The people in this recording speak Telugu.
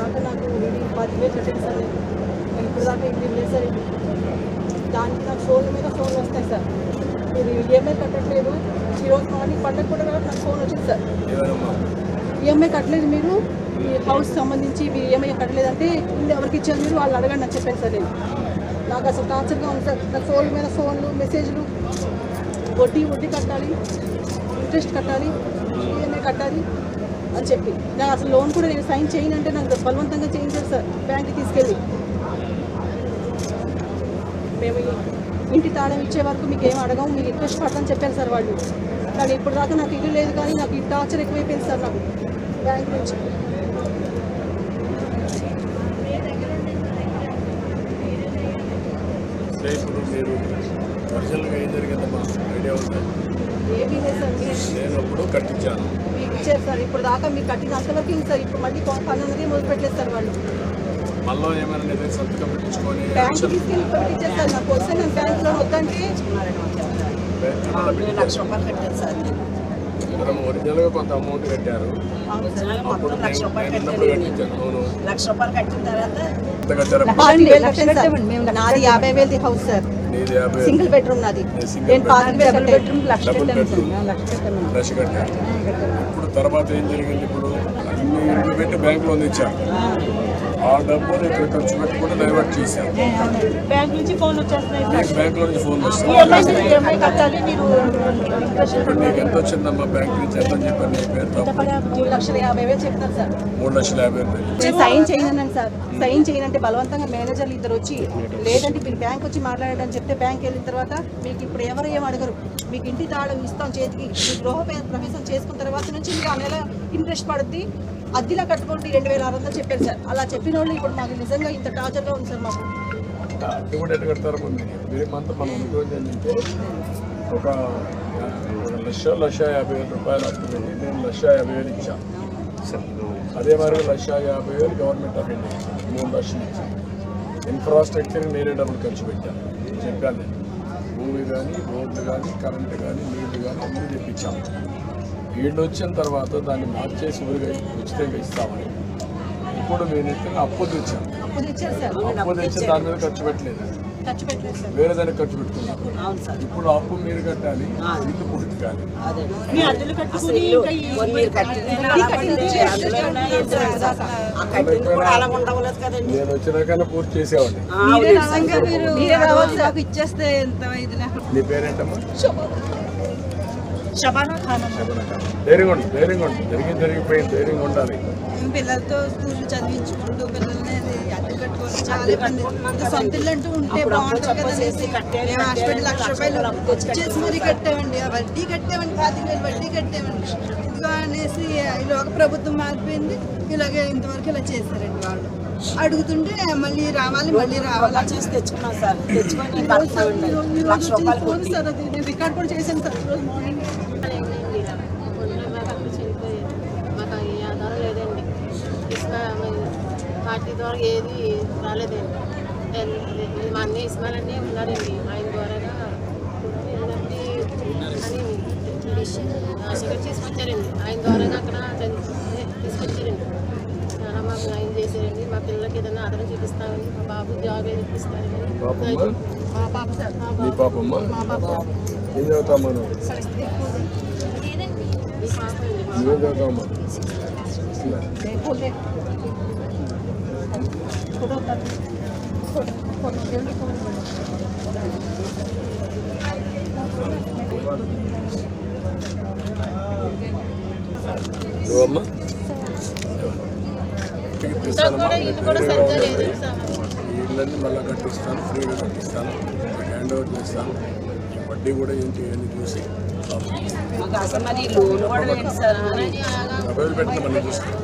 దాకా నాకు సార్ నేను నేను ఇప్పుడు దాకా ఇది లేదు సార్ దానికి నాకు ఫోన్ మీద ఫోన్ వస్తాయి సార్. మీరు ఈఎంఐ కట్టట్లేదు. ఈరోజు మార్నింగ్ పండగ కూడా నాకు ఫోన్ వచ్చింది సార్. ఈఎంఐ కట్టలేదు మీరు. మీ హౌస్ సంబంధించి మీరు ఈఎంఐ కట్టలేదంటే ఇల్లు ఎవరికి ఇచ్చారు మీరు? వాళ్ళు అడగండి అని చెప్పాను సార్ నేను. నాకు అసలు టార్చర్గా ఉంది సార్. నా ఫోన్ మీద ఫోన్లు మెసేజ్లు వడ్డీ వడ్డీ కట్టాలి. ఇంట్రెస్ట్ కట్టాలి. ఈఎంఐ కట్టాలి. అని చెప్పి. నాకు అసలు లోన్ కూడా నేను సైన్ చేయను అంటే నాకు బలవంతంగా చేయించారు సార్. బ్యాంక్కి తీసుకెళ్ళి. మేము ఇంటి తాళం ఇచ్చే వరకు మీకు ఏం అడగము మీకు ఇంట్రెస్ట్ పడతాను చెప్పారు సార్ వాళ్ళు. కానీ ఇప్పుడు దాకా నాకు ఇల్లు లేదు కానీ నాకు ఈ టార్చర్ ఎక్కువైపోయింది సార్ నాకు బ్యాంక్ నుంచి. అంటే ఇప్పుడు మీరు ఒరిజినల్గా ఏం జరిగిందమ్మా? ఐడియా ఉందా? ఏమీ లేదు సార్. మీరు నేను అప్పుడు కట్టించాను. మీకు ఇచ్చారు సార్ ఇప్పుడు దాకా మీకు కట్టిన ఉంది సార్ ఇప్పుడు మళ్ళీ కొ- పని ఉన్నది మొదలు పెట్టలేదు సార్ వాళ్ళు. మళ్ళీ ఏమైనా సంతకం పెట్టించుకొని బ్యాంక్ యాక్షన్ తీసుకెళ్ళి పెట్టించారు సార్ నాకు వస్తే నేను వద్దంటే లక్ష రూపాయలు కట్టాను సార్. ఒరిజినల్గా కొంత అమౌంట్ కట్టారు. లక్ష రూపాయలు కట్టాను. తర్వాత నాది యాభై వేలది హౌస్ సార్. సింగిల్ బెడ్రూమ్ నాది. లక్ష కట్టాను. ఇప్పుడు తర్వాత ఏం జరిగింది ఇప్పుడు? అన్ని ఇంట్లో పెట్టి బ్యాంకులో ఆ డబ్బులు ఇక్కడ ఖర్చు పెట్టుకుంటే డైవర్ట్ చేశారు. బ్యాంక్ నుంచి ఫోన్ వచ్చేస్తున్నాయి నీకు బ్యాంకులో నుంచి ఫోన్ నీకు ఎంత వచ్చిందమ్మా బ్యాంక్ నుంచి? ఎంత అని చెప్పారు నీ పేరుతో మూడు లక్షల యాభై వేలు చెప్తారు సార్. మూడు లక్షల యాభై వేలు నేను సైన్ చేయనన్నాను సార్. సైన్ చేయనంటే బలవంతంగా మేనేజర్లు ఇద్దరు వచ్చి లేదంటే మీరు బ్యాంక్ వచ్చి మాట్లాడండి చెప్తే బ్యాంక్ వెళ్ళిన తర్వాత మీకు ఇప్పుడు ఎవరు ఏం అడగరు. మీకు ఇంటి తాళం ఇస్తాం చేతికి. మీ గృహ ప్ర- ప్రవేశం చేసుకున్న తర్వాత నుంచి మీకు ఆ నెల ఇంట్రెస్ట్ పడుద్ది. అద్దెలా కట్టుకోండి రెండు వేల ఆరు వందలు చెప్పారు సార్. అలా చెప్పిన వాళ్ళు ఇప్పుడు మాకు నిజంగా ఇంత టార్చర్గా ఉంది సార్ మాకు. అది కూడా ఎట్లా కడతారు మీరు మీరు మంత్ మనం ఏంటంటే ఒక లక్ష లక్ష యాభై వేల రూపాయలు అప్పుడు నేను లక్ష యాభై వేలు ఇచ్చాను అదే మరి లక్ష యాభై వేలు గవర్నమెంట్ ఆఫ్ ఇండియా మూడు లక్షలు ఇచ్చాను ఇన్ఫ్రాస్ట్రక్చర్ నేనే డబ్బులు ఖర్చు పెట్టాను. చెప్పాను. నేను భూమి కానీ రోడ్లు కానీ కరెంటు కానీ నీళ్ళు కానీ అన్నీ తెప్పించాము వీళ్ళు వచ్చిన తర్వాత దాన్ని మార్చేసి ఊరిగా ఉచితంగా ఇస్తామని. ఇప్పుడు నేను ఎత్తున అప్పు తెచ్చాను. అప్పుడు ఇచ్చారు సార్. అప్పు తెచ్చి దాని మీద ఖర్చు పెట్టలేదు. వేరే దానికి ఖర్చు పెట్టుకున్నాను. అవును సార్. ఇప్పుడు అప్పు మీరు కట్టాలి ఇల్లు పూర్తి కాదు. నేను వచ్చినాకనే పూర్తి చేసేవాడిని. నీ పేరేంటమ్మా? షబానా ఖాన్ ధైర్యంగా ఉండు ధైర్యంగా ఉండు. జరిగింది జరిగిపోయింది ధైర్యంగా ఉండాలి. మేము పిల్లలతో స్కూల్ చదివించుకుంటూ పిల్లల్ని అది అద్దె కట్టుకొని చాలా ఇంకా సొంత ఇల్లు అంటూ ఉంటే బాగుంటుంది కదా కట్టారు, మేము హాస్పిటల్ లక్ష రూపాయలు రూపాయలు అప్పు తెచ్చి చేసి మరీ కట్టామండి వడ్డీ కట్టామండి పాతిక వేలు వడ్డీ కట్టామండి ఇదిగో అనేసి ఈలోక ప్రభుత్వం మారిపోయింది. ఇలాగే ఇంతవరకు ఇలా చేశారండి వాళ్ళు. అడుగుతుంటే మళ్ళీ రావాలి మళ్ళీ రావాలి. చేసి తెచ్చుకున్నాం సార్. తెచ్చుకొని సార్, లక్ష రూపాయలు కొట్టి. అది. నేను రికార్డ్ కూడా చేశాను సార్ ఈరోజు మార్నింగ్. మాకు ఈ ఆధారం లేదండి పార్టీ ద్వారా ఏది రాలేదండి మా అన్నయ్య ఇస్మాయిల్ ఉన్నారండి ఆయన ద్వారాగా ఏంటంటే అని ఆశగా తీసుకొచ్చారండి. ఆయన ద్వారాగా అక్కడ టెన్- అదే తీసుకొచ్చారండి చాలా మాకు ఆయన చేశారండి మా పిల్లలకి ఏదైనా ఆధారం చూపిస్తామని మా బాబు జాబ్ ఏది ఇప్పిస్తారండి పాపమ్మ మా పాప మా ఏం చదువుతామా చదువుతామా ఈ ఇళ్ళని మళ్ళీ కట్టిస్తాను ఫ్రీగా కట్టిస్తాను హ్యాండ్ ఓవర్ చేస్తాను. వడ్డీ కూడా ఏం చేయాలి చూసి. మాకు అసలు మరి లోన్ కూడా లేదు సార్ డబ్బులు పెట్టి మళ్ళీ చూస్తాను